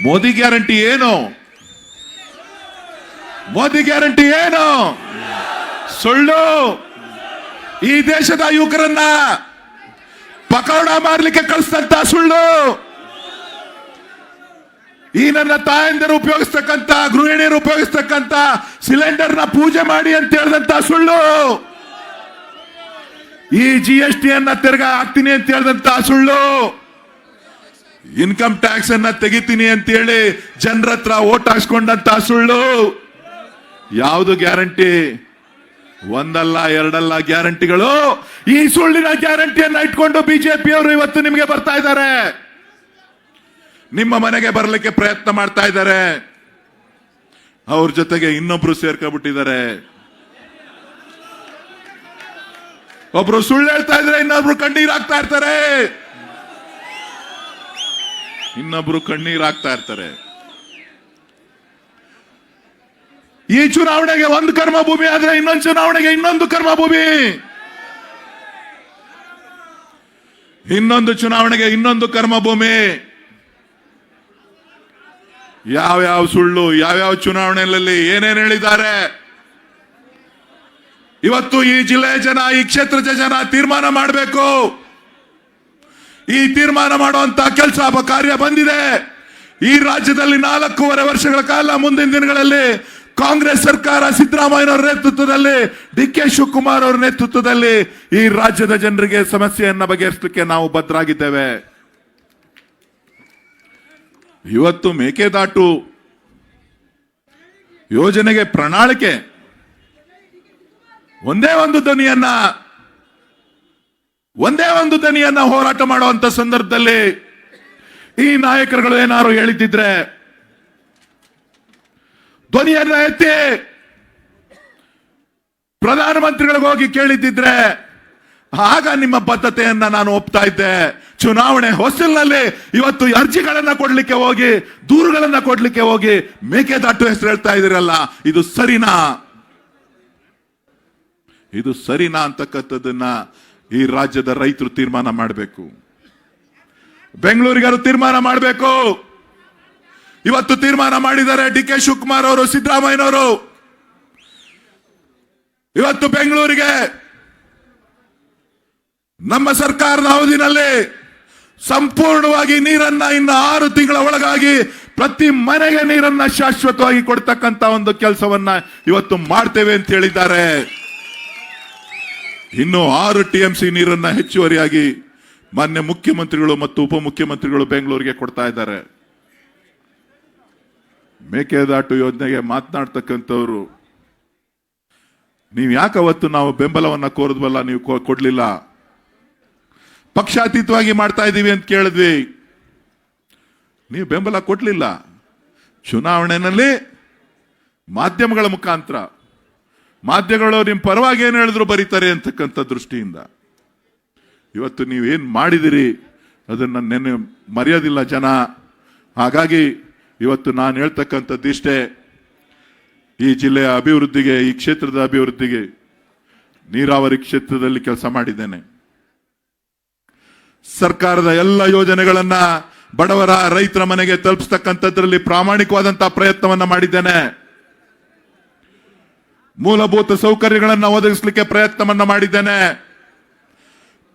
Modi guarantee ಏನು? Modi guarantee ಏನು? ಸುಳ್ಳು. ಈ ದೇಶದ ಯುವಕರನ್ನ ಪಕೋಡ ಮಾರ್ಲಿಕ್ಕೆ ಕಳಿಸ್ತಂತ ಸುಳ್ಳು. ಈ ನನ್ನ ತಾಯಂದಿರು ಉಪಯೋಗಿಸ್ತಕ್ಕಂತ ಗೃಹಿಣಿಯರು ಉಪಯೋಗಿಸ್ತಕ್ಕಂತ ಸಿಲಿಂಡರ್ನ ಪೂಜೆ ಮಾಡಿ ಅಂತ ಹೇಳಿದಂತ ಸುಳ್ಳು. ಈ ಜಿ ಎಸ್ ಟಿ ಅನ್ನ ತಿರ್ಗಾ ಹಾಕ್ತೀನಿ ಅಂತ ಹೇಳಿದಂತ ಸುಳ್ಳು. ಇನ್ಕಮ್ ಟ್ಯಾಕ್ಸ್ ಅನ್ನ ತೆಗಿತೀನಿ ಅಂತ ಹೇಳಿ ಜನರ ಹತ್ರ ಓಟ್ ಹಾಕ್ಸ್ಕೊಂಡಂತ ಸುಳ್ಳು. ಯಾವುದು ಗ್ಯಾರಂಟಿ? ಒಂದಲ್ಲ, ಎರಡಲ್ಲ ಗ್ಯಾರಂಟಿಗಳು? ಈ ಸುಳ್ಳಿನ ಗ್ಯಾರಂಟಿಯನ್ನ ಇಟ್ಕೊಂಡು ಬಿಜೆಪಿ ಅವರು ಇವತ್ತು ನಿಮಗೆ ಬರ್ತಾ ಇದ್ದಾರೆ. ನಿಮ್ಮ ಮನೆಗೆ ಬರಲಿಕ್ಕೆ ಪ್ರಯತ್ನ ಮಾಡ್ತಾ ಇದ್ದಾರೆ. ಅವ್ರ ಜೊತೆಗೆ ಇನ್ನೊಬ್ರು ಸೇರ್ಕೊಬಿಟ್ಟಿದ್ದಾರೆ. ಒಬ್ರು ಸುಳ್ಳು ಹೇಳ್ತಾ ಇದ್ರೆ ಇನ್ನೊಬ್ರು ಕಣ್ಣೀರ್ ಹಾಕ್ತಾ ಇರ್ತಾರೆ. ಇನ್ನೊಬ್ರು ಕಣ್ಣೀರ್ ಹಾಕ್ತಾ ಇರ್ತಾರೆ. ಈ ಚುನಾವಣೆಗೆ ಒಂದು ಕರ್ಮ ಭೂಮಿ ಆದ್ರೆ ಇನ್ನೊಂದು ಚುನಾವಣೆಗೆ ಇನ್ನೊಂದು ಕರ್ಮ ಭೂಮಿ ಇನ್ನೊಂದು ಚುನಾವಣೆಗೆ ಇನ್ನೊಂದು ಕರ್ಮ ಭೂಮಿ ಯಾವ್ಯಾವ ಸುಳ್ಳು ಯಾವ್ಯಾವ ಚುನಾವಣೆಯಲ್ಲಿ ಏನೇನ್ ಹೇಳಿದ್ದಾರೆ. ಇವತ್ತು ಈ ಜಿಲ್ಲೆಯ ಜನ, ಈ ಕ್ಷೇತ್ರದ ಜನ ತೀರ್ಮಾನ ಮಾಡಬೇಕು. ಈ ತೀರ್ಮಾನ ಮಾಡುವಂತ ಕೆಲಸ ಕಾರ್ಯ ಬಂದಿದೆ. ಈ ರಾಜ್ಯದಲ್ಲಿ ನಾಲ್ಕೂವರೆ ವರ್ಷಗಳ ಕಾಲ ಮುಂದಿನ ದಿನಗಳಲ್ಲಿ ಕಾಂಗ್ರೆಸ್ ಸರ್ಕಾರ ಸಿದ್ದರಾಮಯ್ಯನವರ ನೇತೃತ್ವದಲ್ಲಿ ಡಿ ಕೆ ಶಿವಕುಮಾರ್ ಅವರ ನೇತೃತ್ವದಲ್ಲಿ ಈ ರಾಜ್ಯದ ಜನರಿಗೆ ಸಮಸ್ಯೆಯನ್ನ ಬಗೆಹರಿಸಲಿಕ್ಕೆ ನಾವು ಬದ್ಧರಾಗಿದ್ದೇವೆ. ಇವತ್ತು ಮೇಕೆದಾಟು ಯೋಜನೆಗೆ ಪ್ರಣಾಳಿಕೆ. ಒಂದೇ ಒಂದು ದನಿಯನ್ನ ಒಂದೇ ಒಂದು ದನಿಯನ್ನ ಹೋರಾಟ ಮಾಡುವಂತ ಸಂದರ್ಭದಲ್ಲಿ ಈ ನಾಯಕರುಗಳು ಏನಾರು ಹೇಳಿದ್ರೆ ಧ್ವನಿಯನ್ನ ಎತ್ತಿ ಪ್ರಧಾನಮಂತ್ರಿಗಳಿಗೆ ಹೋಗಿ ಕೇಳಿದ್ದಿದ್ರೆ, ಆಗ ನಿಮ್ಮ ಬದ್ಧತೆಯನ್ನ ನಾನು ಒಪ್ತಾ ಇದ್ದೆ. ಚುನಾವಣೆ ಹೊಸಲಿನಲ್ಲಿ ಇವತ್ತು ಅರ್ಜಿಗಳನ್ನ ಕೊಡ್ಲಿಕ್ಕೆ ಹೋಗಿ, ದೂರುಗಳನ್ನ ಕೊಡ್ಲಿಕ್ಕೆ ಹೋಗಿ ಮೇಕೆದಾಟು ಹೆಸರು ಹೇಳ್ತಾ ಇದ್ದೀರಲ್ಲ, ಇದು ಸರಿನಾ? ಇದು ಸರಿನಾ ಅಂತಕ್ಕಂಥದ್ದನ್ನ ಈ ರಾಜ್ಯದ ರೈತರು ತೀರ್ಮಾನ ಮಾಡಬೇಕು. ಬೆಂಗಳೂರಿಗಾರು ತೀರ್ಮಾನ ಮಾಡಬೇಕು. ಇವತ್ತು ತೀರ್ಮಾನ ಮಾಡಿದ್ದಾರೆ ಡಿ ಕೆ ಶಿವಕುಮಾರ್ ಅವರು, ಸಿದ್ದರಾಮಯ್ಯನವರು. ಇವತ್ತು ಬೆಂಗಳೂರಿಗೆ ನಮ್ಮ ಸರ್ಕಾರದ ಅವಧಿನಲ್ಲಿ ಸಂಪೂರ್ಣವಾಗಿ ನೀರನ್ನ ಇನ್ನು ಆರು ತಿಂಗಳ ಒಳಗಾಗಿ ಪ್ರತಿ ಮನೆಗೆ ನೀರನ್ನ ಶಾಶ್ವತವಾಗಿ ಕೊಡ್ತಕ್ಕಂತ ಒಂದು ಕೆಲಸವನ್ನ ಇವತ್ತು ಮಾಡ್ತೇವೆ ಅಂತ ಹೇಳಿದ್ದಾರೆ. ಇನ್ನು ಆರು ಟಿ ಎಂ ಸಿ ನೀರನ್ನ ಹೆಚ್ಚುವರಿಯಾಗಿ ಮಾನ್ಯ ಮುಖ್ಯಮಂತ್ರಿಗಳು ಮತ್ತು ಉಪಮುಖ್ಯಮಂತ್ರಿಗಳು ಬೆಂಗಳೂರಿಗೆ ಕೊಡ್ತಾ ಇದ್ದಾರೆ. ಮೇಕೆದಾಟು ಯೋಜನೆಗೆ ಮಾತನಾಡ್ತಕ್ಕಂಥವ್ರು, ನೀವು ಯಾಕೆ ಅವತ್ತು ನಾವು ಬೆಂಬಲವನ್ನ ಕೋರಿದ್ವಲ್ಲ, ನೀವು ಕೊಡ್ಲಿಲ್ಲ? ಪಕ್ಷಾತೀತವಾಗಿ ಮಾಡ್ತಾ ಇದ್ದೀವಿ ಅಂತ ಕೇಳಿದ್ವಿ. ನೀವು ಬೆಂಬಲ ಕೊಡ್ಲಿಲ್ಲ. ಚುನಾವಣೆಯಲ್ಲಿ ಮಾಧ್ಯಮಗಳ ಮುಖಾಂತರ. ಮಾಧ್ಯಮಗಳು ನಿಮ್ಮ ಪರವಾಗಿ ಏನು ಹೇಳಿದ್ರು ಬರೀತಾರೆ ಅಂತಕ್ಕಂಥ ದೃಷ್ಟಿಯಿಂದ. ಇವತ್ತು ನೀವೇನ್ ಮಾಡಿದಿರಿ? ಅದನ್ನ ನೆನೆ ಮರೆಯೋದಿಲ್ಲ ಜನ. ಹಾಗಾಗಿ ಇವತ್ತು ನಾನು ಹೇಳ್ತಕ್ಕಂಥದ್ದಿಷ್ಟೇ ಈ ಜಿಲ್ಲೆಯ ಅಭಿವೃದ್ಧಿಗೆ, ಈ ಕ್ಷೇತ್ರದ ಅಭಿವೃದ್ಧಿಗೆ ನೀರಾವರಿ ಕ್ಷೇತ್ರದಲ್ಲಿ ಕೆಲಸ ಮಾಡಿದ್ದೇನೆ. ಸರ್ಕಾರದ ಎಲ್ಲ ಯೋಜನೆಗಳನ್ನ ಬಡವರ, ರೈತರ ಮನೆಗೆ ತಲುಪಿಸ್ತಕ್ಕಂಥದ್ರಲ್ಲಿ ಪ್ರಾಮಾಣಿಕವಾದಂತಹ ಪ್ರಯತ್ನವನ್ನ ಮಾಡಿದ್ದೇನೆ. ಮೂಲಭೂತ ಸೌಕರ್ಯಗಳನ್ನು ಒದಗಿಸಲಿಕ್ಕೆ ಪ್ರಯತ್ನವನ್ನು ಮಾಡಿದ್ದೇನೆ.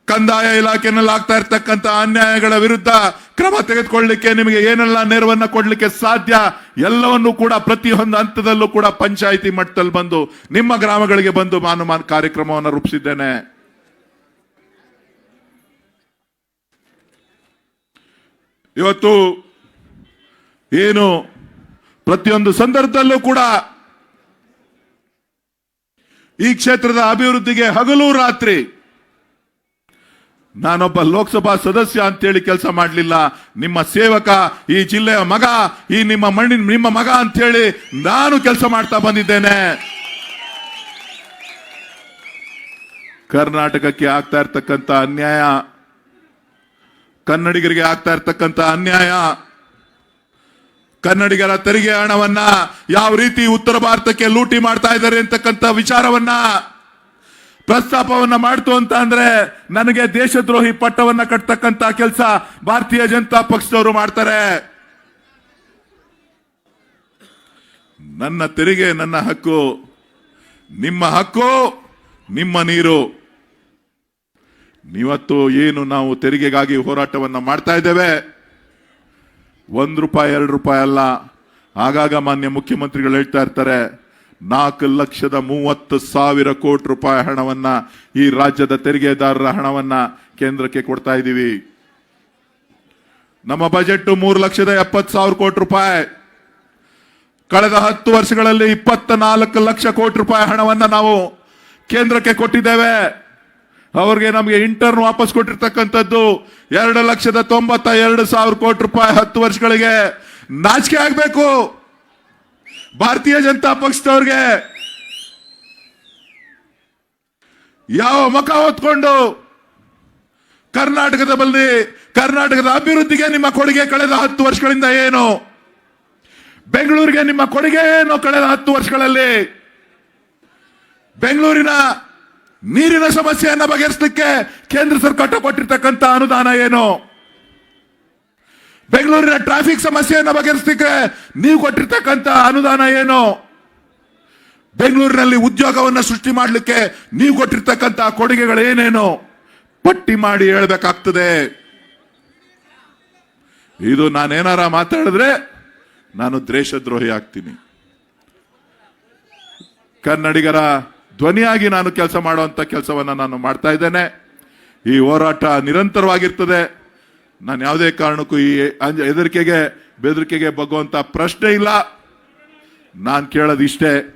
ಕಂದಾಯ ಇಲಾಖೆನಲ್ಲಿ ಆಗ್ತಾ ಇರ್ತಕ್ಕಂಥ ಅನ್ಯಾಯಗಳ ವಿರುದ್ಧ ಕ್ರಮ ತೆಗೆದುಕೊಳ್ಳಲಿಕ್ಕೆ ನಿಮಗೆ ಏನೆಲ್ಲ ನೆರವನ್ನ ಕೊಡಲಿಕ್ಕೆ ಸಾಧ್ಯ ಎಲ್ಲವನ್ನೂ ಕೂಡ ಪ್ರತಿಯೊಂದು ಹಂತದಲ್ಲೂ ಕೂಡ ಪಂಚಾಯಿತಿ ಮಟ್ಟದಲ್ಲಿ ಬಂದು ನಿಮ್ಮ ಗ್ರಾಮಗಳಿಗೆ ಬಂದು ನಾನು ಮಾನ್ ಕಾರ್ಯಕ್ರಮವನ್ನು ರೂಪಿಸಿದ್ದೇನೆ. ಇವತ್ತು ಏನು ಪ್ರತಿಯೊಂದು ಸಂದರ್ಭದಲ್ಲೂ ಕೂಡ ಈ ಕ್ಷೇತ್ರದ ಅಭಿವೃದ್ಧಿಗೆ ಹಗಲು ರಾತ್ರಿ. ನಾನೊಬ್ಬ ಲೋಕಸಭಾ ಸದಸ್ಯ ಅಂತೇಳಿ ಕೆಲಸ ಮಾಡಲಿಲ್ಲ. ನಿಮ್ಮ ಸೇವಕ, ಈ ಜಿಲ್ಲೆಯ ಮಗ, ಈ ನಿಮ್ಮ ಮಣ್ಣಿನ, ನಿಮ್ಮ ಮಗ ಅಂತೇಳಿ ನಾನು ಕೆಲಸ ಮಾಡ್ತಾ ಬಂದಿದ್ದೇನೆ. ಕರ್ನಾಟಕಕ್ಕೆ ಆಗ್ತಾ ಇರ್ತಕ್ಕಂಥ ಅನ್ಯಾಯ, ಕನ್ನಡಿಗರಿಗೆ ಆಗ್ತಾ ಇರ್ತಕ್ಕಂಥ ಅನ್ಯಾಯ ಕನ್ನಡಿಗರ ತೆರಿಗೆ ಹಣವನ್ನ ಯಾವ ರೀತಿ ಉತ್ತರ ಭಾರತಕ್ಕೆ ಲೂಟಿ ಮಾಡ್ತಾ ಇದ್ದಾರೆ ಅಂತಕ್ಕಂಥ ವಿಚಾರವನ್ನ ಪ್ರಸ್ತಾಪವನ್ನ ಮಾಡ್ತು ಅಂತ ಅಂದ್ರೆ ನನಗೆ ದೇಶದ್ರೋಹಿ ಪಟ್ಟವನ್ನ ಕಟ್ತಕ್ಕಂತ ಕೆಲಸ ಭಾರತೀಯ ಜನತಾ ಪಕ್ಷದವರು ಮಾಡ್ತಾರೆ. ನನ್ನ ತೆರಿಗೆ, ನನ್ನ ಹಕ್ಕು, ನಿಮ್ಮ ಹಕ್ಕು, ನಿಮ್ಮ ನೀರು. ಇವತ್ತು ಏನು ನಾವು ತೆರಿಗೆಗಾಗಿ ಹೋರಾಟವನ್ನ ಮಾಡ್ತಾ ಇದ್ದೇವೆ. ಒಂದು ರೂಪಾಯಿ, ಎರಡು ರೂಪಾಯಿ ಅಲ್ಲ. ಆಗಾಗ ಮಾನ್ಯ ಮುಖ್ಯಮಂತ್ರಿಗಳು ಹೇಳ್ತಾ ಇರ್ತಾರೆ, ನಾಲ್ಕು ಲಕ್ಷದ ಮೂವತ್ತು ಸಾವಿರ ಕೋಟಿ ರೂಪಾಯಿ ಹಣವನ್ನ ಈ ರಾಜ್ಯದ ತೆರಿಗೆದಾರರ ಹಣವನ್ನ ಕೇಂದ್ರಕ್ಕೆ ಕೊಡ್ತಾ ಇದ್ದೀವಿ. ನಮ್ಮ ಬಜೆಟ್ ಮೂರು ಲಕ್ಷದ ಎಪ್ಪತ್ತು ಸಾವಿರ ಕೋಟಿ ರೂಪಾಯಿ. ಕಳೆದ ಹತ್ತು ವರ್ಷಗಳಲ್ಲಿ ಇಪ್ಪತ್ತ ನಾಲ್ಕು ಲಕ್ಷ ಕೋಟಿ ರೂಪಾಯಿ ಹಣವನ್ನ ನಾವು ಕೇಂದ್ರಕ್ಕೆ ಕೊಟ್ಟಿದ್ದೇವೆ. ಅವ್ರಿಗೆ ನಮಗೆ ಇಂಟರ್ನ್ ವಾಪಸ್ ಕೊಟ್ಟಿರ್ತಕ್ಕಂಥದ್ದು ಎರಡು ಲಕ್ಷದ ತೊಂಬತ್ತ ಎರಡು ಸಾವಿರ ಕೋಟಿ ರೂಪಾಯಿ ಹತ್ತು ವರ್ಷಗಳಿಗೆ ನಾಚಿಕೆ ಆಗಬೇಕು. ಭಾರತೀಯ ಜನತಾ ಪಕ್ಷದವ್ರಿಗೆ ಯಾವ ಮುಖ ಹೊತ್ಕೊಂಡು ಕರ್ನಾಟಕದ ಬಲ್ಲಿ ಕರ್ನಾಟಕದ ಅಭಿವೃದ್ಧಿಗೆ ನಿಮ್ಮ ಕೊಡುಗೆ ಕಳೆದ ಹತ್ತು ವರ್ಷಗಳಿಂದ ಏನು? ಬೆಂಗಳೂರಿಗೆ ನಿಮ್ಮ ಕೊಡುಗೆ ಏನು ಕಳೆದ ಹತ್ತು ವರ್ಷಗಳಲ್ಲಿ? ಬೆಂಗಳೂರಿನ ನೀರಿನ ಸಮಸ್ಯೆಯನ್ನು ಬಗೆಹರಿಸಲಿಕ್ಕೆ ಕೇಂದ್ರ ಸರ್ಕಾರ ಕೊಟ್ಟಿರ್ತಕ್ಕಂಥ ಅನುದಾನ ಏನು? ಬೆಂಗಳೂರಿನ ಟ್ರಾಫಿಕ್ ಸಮಸ್ಯೆಯನ್ನು ಬಗೆಹರಿಸಲಿಕ್ಕೆ ನೀವು ಕೊಟ್ಟಿರ್ತಕ್ಕಂಥ ಅನುದಾನ ಏನು? ಬೆಂಗಳೂರಿನಲ್ಲಿ ಉದ್ಯೋಗವನ್ನು ಸೃಷ್ಟಿ ಮಾಡಲಿಕ್ಕೆ ನೀವು ಕೊಟ್ಟಿರ್ತಕ್ಕಂಥ ಕೊಡುಗೆಗಳು ಏನೇನು ಪಟ್ಟಿ ಮಾಡಿ ಹೇಳಬೇಕಾಗ್ತದೆ. ಇದು ನಾನೇನಾರ ಮಾತಾಡಿದ್ರೆ ನಾನು ದೇಶದ್ರೋಹಿ ಆಗ್ತೀನಿ. ಕನ್ನಡಿಗರ ಧ್ವನಿಯಾಗಿ ನಾನು ಕೆಲಸ ಮಾಡುವಂಥ ಕೆಲಸವನ್ನು ನಾನು ಮಾಡ್ತಾ ಇದ್ದೇನೆ. ಈ ಹೋರಾಟ ನಿರಂತರವಾಗಿರ್ತದೆ. ನಾನು ಯಾವುದೇ ಕಾರಣಕ್ಕೂ ಈ ಹೆದರಿಕೆಗೆ, ಬೆದರಿಕೆಗೆ ಬಗ್ಗುವಂತ ಪ್ರಶ್ನೆ ಇಲ್ಲ. ನಾನು ಕೇಳೋದು ಇಷ್ಟೇ.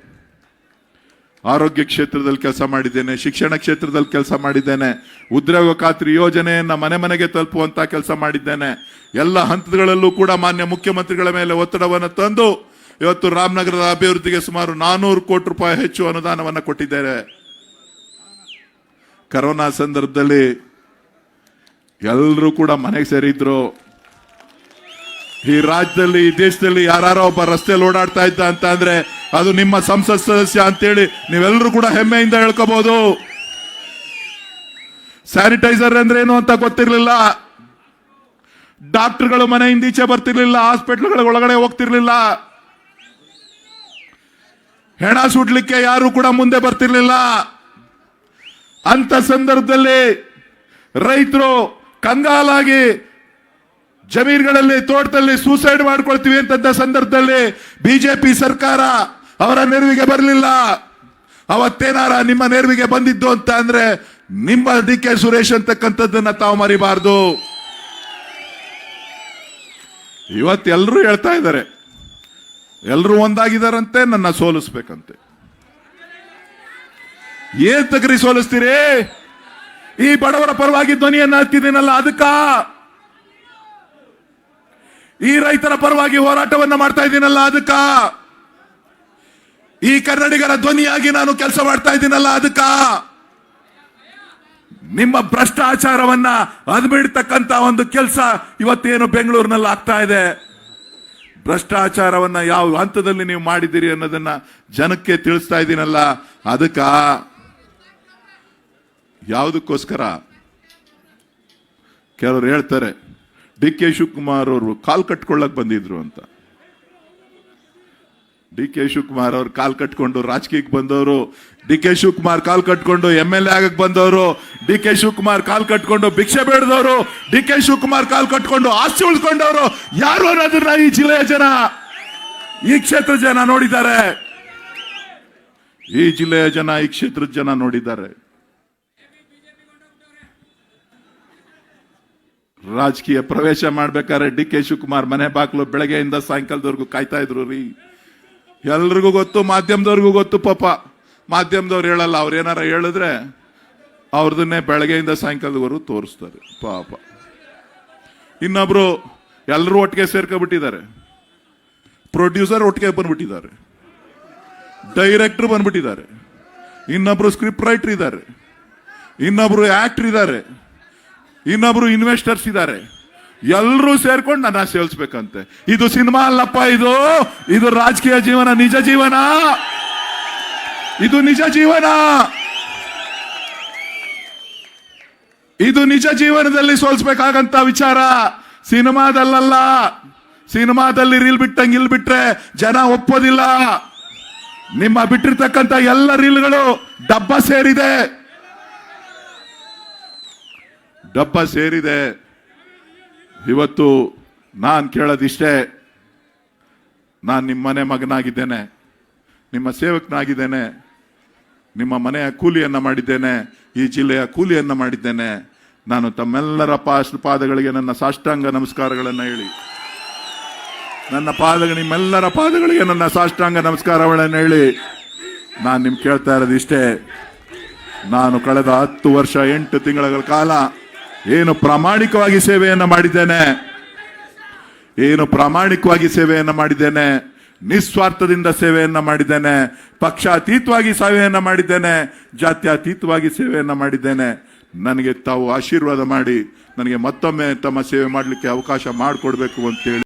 ಆರೋಗ್ಯ ಕ್ಷೇತ್ರದಲ್ಲಿ ಕೆಲಸ ಮಾಡಿದ್ದೇನೆ, ಶಿಕ್ಷಣ ಕ್ಷೇತ್ರದಲ್ಲಿ ಕೆಲಸ ಮಾಡಿದ್ದೇನೆ, ಉದ್ಯೋಗ ಖಾತ್ರಿ ಯೋಜನೆಯನ್ನು ಮನೆ ಮನೆಗೆ ತಲುಪುವಂತ ಕೆಲಸ ಮಾಡಿದ್ದೇನೆ. ಎಲ್ಲ ಹಂತಗಳಲ್ಲೂ ಕೂಡ ಮಾನ್ಯ ಮುಖ್ಯಮಂತ್ರಿಗಳ ಮೇಲೆ ಒತ್ತಡವನ್ನು ತಂದು ಇವತ್ತು ರಾಮನಗರದ ಅಭಿವೃದ್ಧಿಗೆ ಸುಮಾರು ನಾನೂರು ಕೋಟಿ ರೂಪಾಯಿ ಹೆಚ್ಚು ಅನುದಾನವನ್ನು ಕೊಟ್ಟಿದ್ದಾರೆ. ಕರೋನಾ ಸಂದರ್ಭದಲ್ಲಿ ಎಲ್ಲರೂ ಕೂಡ ಮನೆಗೆ ಸೇರಿದ್ರು. ಈ ರಾಜ್ಯದಲ್ಲಿ, ಈ ದೇಶದಲ್ಲಿ ಯಾರೋ ಒಬ್ಬ ರಸ್ತೆಯಲ್ಲಿ ಓಡಾಡ್ತಾ ಇದ್ದ ಅಂತ ಅಂದ್ರೆ ಅದು ನಿಮ್ಮ ಸಂಸತ್ ಸದಸ್ಯ ಅಂತೇಳಿ ನೀವೆಲ್ಲರೂ ಕೂಡ ಹೆಮ್ಮೆಯಿಂದ ಹೇಳ್ಕೋಬಹುದು ಸ್ಯಾನಿಟೈಸರ್ ಅಂದ್ರೆ ಏನು ಅಂತ ಗೊತ್ತಿರಲಿಲ್ಲ. ಡಾಕ್ಟರ್ಗಳು ಮನೆಯಿಂದ ಈಚೆ ಬರ್ತಿರ್ಲಿಲ್ಲ, ಹಾಸ್ಪಿಟ್ಲ್ಗಳ ಒಳಗಡೆ ಹೋಗ್ತಿರ್ಲಿಲ್ಲ. ಹೆಣ ಸುಡ್ಲಿಕ್ಕೆ ಯಾರು ಕೂಡ ಮುಂದೆ ಬರ್ತಿರ್ಲಿಲ್ಲ. ಅಂತ ಸಂದರ್ಭದಲ್ಲಿ ರೈತರು ಕಂಗಾಲಾಗಿ ಜಮೀನುಗಳಲ್ಲಿ ತೋಟದಲ್ಲಿ ಸೂಸೈಡ್ ಮಾಡ್ಕೊಳ್ತೀವಿ ಅಂತ ಸಂದರ್ಭದಲ್ಲಿ ಬಿಜೆಪಿ ಸರ್ಕಾರ ಅವರ ನೆರವಿಗೆ ಬರಲಿಲ್ಲ. ಅವತ್ತೇನಾರ ನಿಮ್ಮ ನೆರವಿಗೆ ಬಂದಿದ್ದು ಅಂತ ಅಂದ್ರೆ ನಿಮ್ಮ ಡಿ ಕೆ ಸುರೇಶ್ ಅಂತಕ್ಕಂಥದ್ದನ್ನ ತಾವು ಮರಿಬಾರ್ದು. ಇವತ್ತು ಎಲ್ಲರೂ ಹೇಳ್ತಾ ಇದ್ದಾರೆ. ಎಲ್ಲರೂ ಒಂದಾಗಿದ್ದಾರಂತೆ ನನ್ನ ಸೋಲಿಸ್ಬೇಕಂತೆ. ಏನ್ ತಗರಿ ಸೋಲಿಸ್ತೀರಿ? ಈ ಬಡವರ ಪರವಾಗಿ ಧ್ವನಿಯನ್ನ ಹತ್ತಿದ್ದೀನಲ್ಲ ಅದಕ್ಕ? ಈ ರೈತರ ಪರವಾಗಿ ಹೋರಾಟವನ್ನ ಮಾಡ್ತಾ ಇದ್ದೀನಲ್ಲ, ಅದಕ್ಕ? ಈ ಕನ್ನಡಿಗರ ಧ್ವನಿಯಾಗಿ ನಾನು ಕೆಲಸ ಮಾಡ್ತಾ ಇದ್ದೀನಲ್ಲ, ಅದಕ್ಕ? ನಿಮ್ಮ ಭ್ರಷ್ಟಾಚಾರವನ್ನ ಅದ್ಬಿಡ್ತಕ್ಕಂತ ಒಂದು ಕೆಲಸ ಇವತ್ತೇನು ಬೆಂಗಳೂರಿನಲ್ಲಿ ಆಗ್ತಾ ಇದೆ. ಭ್ರಷ್ಟಾಚಾರವನ್ನ ಯಾವ ಹಂತದಲ್ಲಿ ನೀವು ಮಾಡಿದ್ದೀರಿ ಅನ್ನೋದನ್ನ ಜನಕ್ಕೆ ತಿಳಿಸ್ತಾ ಇದ್ದೀನಲ್ಲ ಅದಕ್ಕ ಯಾವುದಕ್ಕೋಸ್ಕರ? ಕೆಲವರು ಹೇಳ್ತಾರೆ, ಡಿ ಕೆ ಶಿವಕುಮಾರ್ ಅವರು ಕಾಲ್ ಕಟ್ಕೊಳ್ಳಕ್ ಬಂದಿದ್ರು ಅಂತ. ಡಿ ಕೆ ಶಿವಕುಮಾರ್ ಅವ್ರು ಕಾಲ್ ಕಟ್ಕೊಂಡು ರಾಜಕೀಯಕ್ಕೆ ಬಂದವರು, ಡಿ ಕೆ ಶಿವಕುಮಾರ್ ಕಾಲ್ ಕಟ್ಕೊಂಡು ಎಂ ಎಲ್ ಎ ಆಗಕ್ ಬಂದವರು, ಡಿ ಕೆ ಶಿವಕುಮಾರ್ ಕಾಲ್ ಕಟ್ಕೊಂಡು ಭಿಕ್ಷೆ ಬೇಡದವರು, ಡಿ ಕೆ ಶಿವಕುಮಾರ್ ಕಾಲ್ ಕಟ್ಕೊಂಡು ಆಸ್ತಿ ಉಳ್ಕೊಂಡವರು, ಯಾರು ಅನ್ನೋದನ್ನ ಈ ಜಿಲ್ಲೆಯ ಜನ, ಈ ಕ್ಷೇತ್ರದ ಜನ ನೋಡಿದ್ದಾರೆ. ಈ ಜಿಲ್ಲೆಯ ಜನ, ಈ ಕ್ಷೇತ್ರದ ಜನ ನೋಡಿದ್ದಾರೆ. ರಾಜಕೀಯ ಪ್ರವೇಶ ಮಾಡ್ಬೇಕಾದ್ರೆ ಡಿ ಕೆ ಶಿವಕುಮಾರ್ ಮನೆ ಬಾಗ್ಲು ಬೆಳಗ್ಗೆಯಿಂದ ಸಾಯಂಕಾಲದವರೆಗೂ ಕಾಯ್ತಾ ಇದ್ರು ರೀ. ಎಲ್ರಿಗೂ ಗೊತ್ತು, ಮಾಧ್ಯಮದವ್ರಿಗೂ ಗೊತ್ತು ಪಾಪ. ಮಾಧ್ಯಮದವ್ರು ಹೇಳಲ್ಲ, ಅವ್ರು ಏನಾರ ಹೇಳಿದ್ರೆ ಅವ್ರದನ್ನೇ ಬೆಳಗ್ಗೆಯಿಂದ ಸಾಯಂಕಾಲದವರೆಗೂ ತೋರಿಸ್ತಾರೆ. ಪಾಪ. ಇನ್ನೊಬ್ರು ಎಲ್ಲರೂ ಒಟ್ಟಿಗೆ ಸೇರ್ಕೊಬಿಟ್ಟಿದ್ದಾರೆ. ಪ್ರೊಡ್ಯೂಸರ್ ಒಟ್ಟಿಗೆ ಬಂದ್ಬಿಟ್ಟಿದ್ದಾರೆ. ಡೈರೆಕ್ಟರ್ ಬಂದ್ಬಿಟ್ಟಿದ್ದಾರೆ. ಇನ್ನೊಬ್ರು ಸ್ಕ್ರಿಪ್ಟ್ ರೈಟರ್ ಇದ್ದಾರೆ ಇನ್ನೊಬ್ರು ಆಕ್ಟರ್ ಇದ್ದಾರೆ ಇನ್ನೊಬ್ರು ಇನ್ವೆಸ್ಟರ್ಸ್ ಇದ್ದಾರೆ. ಎಲ್ಲರೂ ಸೇರ್ಕೊಂಡು ನನ್ನ ಸೇಲ್ಸ್ಬೇಕಂತೆ ಇದು ಸಿನಿಮಾ ಅಲ್ಲಪ್ಪ ಇದು? ಇದು ರಾಜಕೀಯ ಜೀವನ, ನಿಜ ಜೀವನ? ಇದು ನಿಜ ಜೀವನ? ಇದು ನಿಜ ಜೀವನದಲ್ಲಿ ಸೋಲ್ಸ್ಬೇಕಾಗಂತ ವಿಚಾರ. ಸಿನಿಮಾದಲ್ಲಲ್ಲ. ಸಿನಿಮಾದಲ್ಲಿ ರೀಲ್ ಬಿಟ್ಟಂಗೆ ಇಲ್ಲಿ ಬಿಟ್ರೆ ಜನ ಒಪ್ಪೋದಿಲ್ಲ. ನಿಮ್ಮ ಬಿಟ್ಟಿರ್ತಕ್ಕಂಥ ಎಲ್ಲ ರೀಲ್ಗಳು ಡಬ್ಬ ಸೇರಿದೆ. ಡಬ್ಬ ಸೇರಿದೆ. ಇವತ್ತು ನಾನು ಕೇಳೋದಿಷ್ಟೇ, ನಾನು ನಿಮ್ಮ ಮನೆ ಮಗನಾಗಿದ್ದೇನೆ, ನಿಮ್ಮ ಸೇವಕನಾಗಿದ್ದೇನೆ, ನಿಮ್ಮ ಮನೆಯ ಕೂಲಿಯನ್ನು ಮಾಡಿದ್ದೇನೆ, ಈ ಜಿಲ್ಲೆಯ ಕೂಲಿಯನ್ನು ಮಾಡಿದ್ದೇನೆ. ನಾನು ತಮ್ಮೆಲ್ಲರ ಪಾಸ್ ಪಾದಗಳಿಗೆ ನನ್ನ ಸಾಷ್ಟಾಂಗ ನಮಸ್ಕಾರಗಳನ್ನು ಹೇಳಿ. ನನ್ನ ಪಾದಗಳು ನಿಮ್ಮೆಲ್ಲರ ಪಾದಗಳಿಗೆ ನನ್ನ ಸಾಷ್ಟಾಂಗ ನಮಸ್ಕಾರಗಳನ್ನು ಹೇಳಿ. ನಾನು ನಿಮ್ಗೆ ಕೇಳ್ತಾ ಇರೋದು ಇಷ್ಟೇ ನಾನು ಕಳೆದ ಹತ್ತು ವರ್ಷ ಎಂಟು ತಿಂಗಳ ಕಾಲ ಏನು ಪ್ರಾಮಾಣಿಕವಾಗಿ ಸೇವೆಯನ್ನು ಮಾಡಿದ್ದೇನೆ? ಏನು ಪ್ರಾಮಾಣಿಕವಾಗಿ ಸೇವೆಯನ್ನು ಮಾಡಿದ್ದೇನೆ? ನಿಸ್ವಾರ್ಥದಿಂದ ಸೇವೆಯನ್ನು ಮಾಡಿದ್ದೇನೆ. ಪಕ್ಷಾತೀತವಾಗಿ ಸೇವೆಯನ್ನು ಮಾಡಿದ್ದೇನೆ. ಜಾತ್ಯತೀತವಾಗಿ ಸೇವೆಯನ್ನು ಮಾಡಿದ್ದೇನೆ. ನನಗೆ ತಾವು ಆಶೀರ್ವಾದ ಮಾಡಿ, ನನಗೆ ಮತ್ತೊಮ್ಮೆ ತಮ್ಮ ಸೇವೆ ಮಾಡಲಿಕ್ಕೆ ಅವಕಾಶ ಮಾಡಿಕೊಡ್ಬೇಕು ಅಂತೇಳಿ